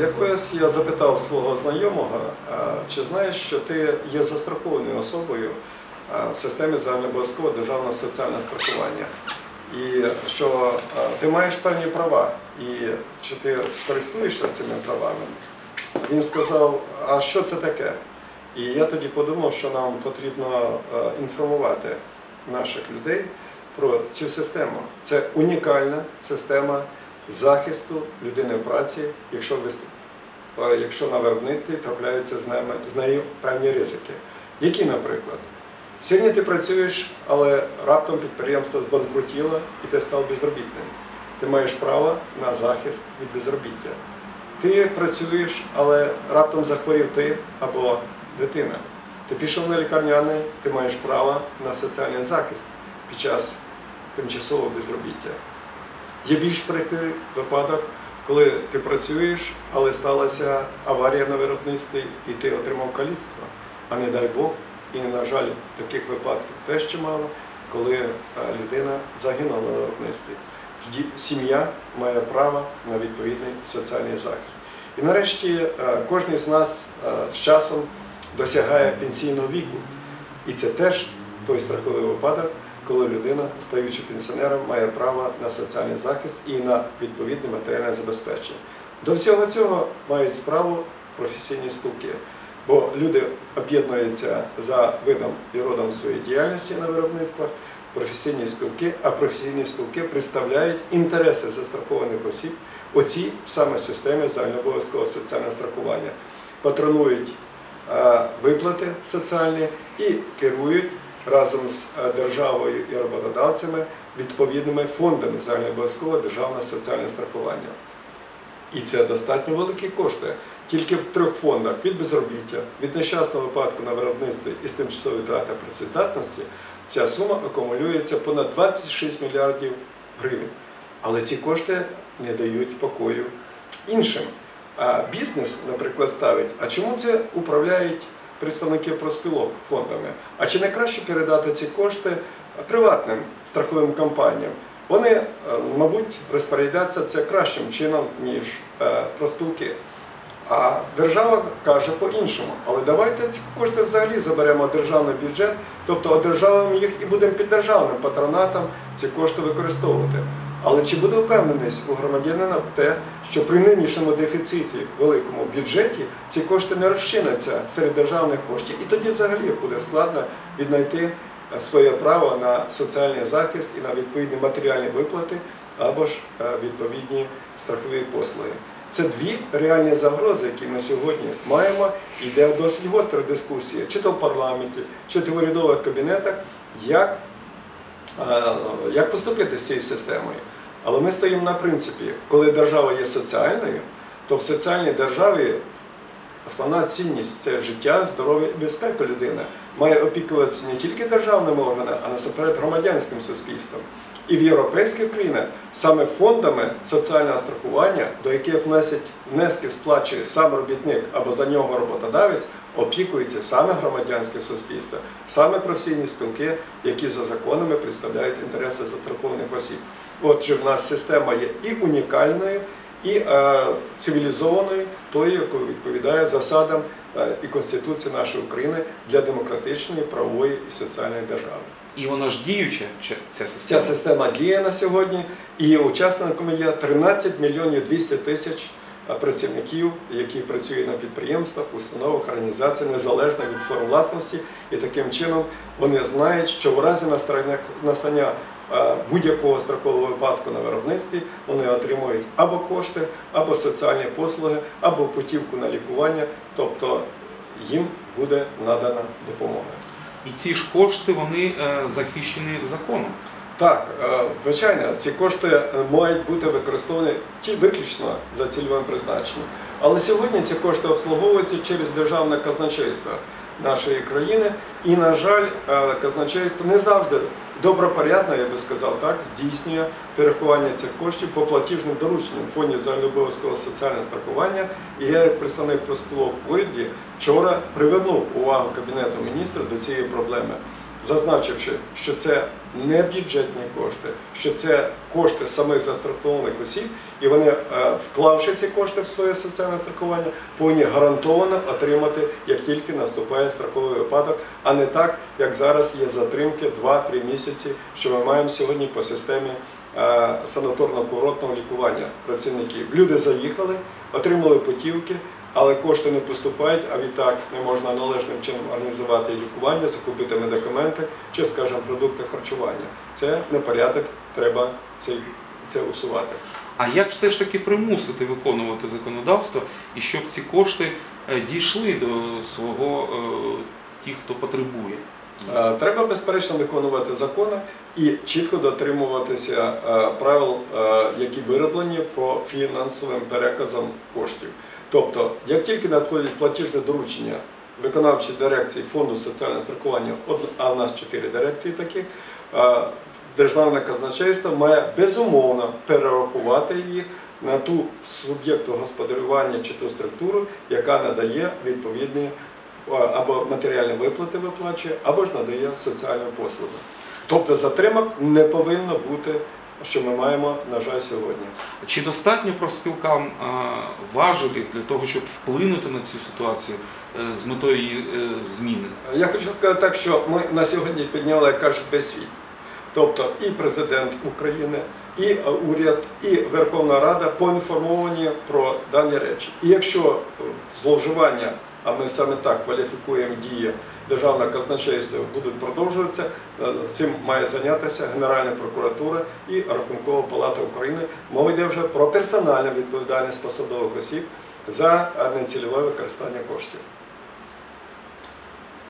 Якось я запитав свого знайомого, чи знаєш, що ти є застрахованою особою в системі загальнообов'язкового державного соціального страхування, і що ти маєш певні права, і чи ти користуєшся цими правами? Він сказав, а що це таке? І я тоді подумав, що нам потрібно інформувати наших людей про цю систему. Це унікальна система захисту людини в праці, якщо, е, якщо на виробництві трапляються з, ними, з нею певні ризики. Які, наприклад? Сьогодні ти працюєш, але раптом підприємство збанкрутіло і ти став безробітним. Ти маєш право на захист від безробіття. Ти працюєш, але раптом захворів ти або дитина. Ти пішов на лікарняний, ти маєш право на соціальний захист під час тимчасового безробіття. Є більш прикрий випадок, коли ти працюєш, але сталася аварія на виробництві і ти отримав каліцтво. А не дай Бог, і, на жаль, таких випадків теж чимало, коли е, людина загинула на виробництві. Тоді сім'я має право на відповідний соціальний захист. І нарешті е, кожен з нас е, з часом досягає пенсійного віку. І це теж той страховий випадок, коли людина, стаючи пенсіонером, має право на соціальний захист і на відповідне матеріальне забезпечення. До всього цього мають справу професійні спілки, бо люди об'єднуються за видом і родом своєї діяльності на виробництвах, професійні спілки, а професійні спілки представляють інтереси застрахованих осіб у цій саме системі загальнообов'язкового соціального страхування. Патронують е, виплати соціальні і керують разом з е, державою і роботодавцями відповідними фондами загальнообов'язкового державного соціального страхування. І це достатньо великі кошти. Тільки в трьох фондах від безробіття, від нещасного випадку на виробництві і з тимчасової втрати працездатності ця сума акумулюється понад 26 мільярдів гривень. Але ці кошти не дають покою іншим. А бізнес, наприклад, ставить, а чому це управляють представники профспілок фондами? А чи не краще передати ці кошти приватним страховим компаніям? Вони, е, мабуть, розпорядяться це кращим чином, ніж е, профспілки. А держава каже по-іншому. Але давайте ці кошти взагалі заберемо державний бюджет, тобто одержавимо їх і будемо під державним патронатом ці кошти використовувати. Але чи буде впевненість у громадянина те, що при нинішньому дефіциті великому бюджеті ці кошти не розчиняться серед державних коштів, і тоді взагалі буде складно віднайти е, своє право на соціальний захист і на відповідні матеріальні виплати або ж е, відповідні страхові послуги. Це дві реальні загрози, які ми сьогодні маємо. Йде досить гостра дискусія, чи то в парламенті, чи то в урядових кабінетах, як, як поступити з цією системою. Але ми стоїмо на принципі, коли держава є соціальною, то в соціальній державі основна цінність це життя, здоров'я і безпека людини. Має опікуватися не тільки державними органами, а насамперед громадянським суспільством. І в європейських країнах саме фондами соціального страхування, до яких внесять внески сплачує сам робітник або за нього роботодавець, опікується саме громадянське суспільство, саме професійні спілки, які за законами представляють інтереси застрахованих осіб. Отже, в нас система є і унікальною, і е, цивілізованою, тою, яка відповідає засадам е, і Конституції нашої України для демократичної, правової і соціальної держави. І воно ж діюче, ця система? Ця система діє на сьогодні, і учасниками є 13 мільйонів 200 тисяч працівників, які працюють на підприємствах, установах, організаціях, незалежно від форм власності. І таким чином вони знають, що в разі настання- е, будь-якого страхового випадку на виробництві вони отримують або кошти, або соціальні послуги, або путівку на лікування, тобто їм буде надана допомога. І ці ж кошти вони е, захищені законом. Так, е, звичайно, ці кошти е, мають бути використані ті виключно за цільовим призначенням. Але сьогодні ці кошти обслуговуються через державне казначейство нашої країни. І, на жаль, е, казначейство не завжди добропорядно, я би сказав так, здійснює перерахування цих коштів по платіжним дорученням фондів загальнообов'язкового соціального страхування. І я, як представник профспілок в уряді, вчора привернув увагу Кабінету міністрів до цієї проблеми. Зазначивши, що це не бюджетні кошти, що це кошти самих застрахованих осіб, і вони, е, вклавши ці кошти в своє соціальне страхування, повинні гарантовано отримати, як тільки наступає страховий випадок, а не так, як зараз є затримки 2-3 місяці, що ми маємо сьогодні по системі е, санаторно-курортного лікування працівників. Люди заїхали, отримали путівки, але кошти не поступають, а відтак не можна належним чином організувати лікування, закупити медикаменти чи, скажімо, продукти харчування. Це непорядок, треба цей- це усувати. А як все ж таки примусити виконувати законодавство і щоб ці кошти е, дійшли до свого е, тих, хто потребує? Е, Треба безперечно виконувати закони і чітко дотримуватися правил, які вироблені по фінансовим переказам коштів. Тобто, як тільки надходять платіжне доручення виконавчої дирекції фонду соціального страхування, а в нас чотири дирекції таких. е, Державне казначейство має безумовно перерахувати їх на ту суб'єкту господарювання чи ту структуру, яка надає відповідні або матеріальні виплати виплачує, або ж надає соціальну послугу. Тобто затримок не повинно бути, що ми маємо, на жаль, сьогодні. Чи достатньо профспілкам е, важелів для того, щоб вплинути на цю ситуацію е, з метою її е, зміни? Я хочу сказати так, що ми на сьогодні підняли, як кажуть, весь світ. Тобто і президент України, і уряд, і Верховна Рада поінформовані про дані речі. І якщо зловживання, а ми саме так кваліфікуємо дії державного казначейство будуть продовжуватися, е, цим має зайнятися Генеральна прокуратура і Рахункова палата України. Мова йде вже про персональну відповідальність посадових осіб за нецільове використання коштів.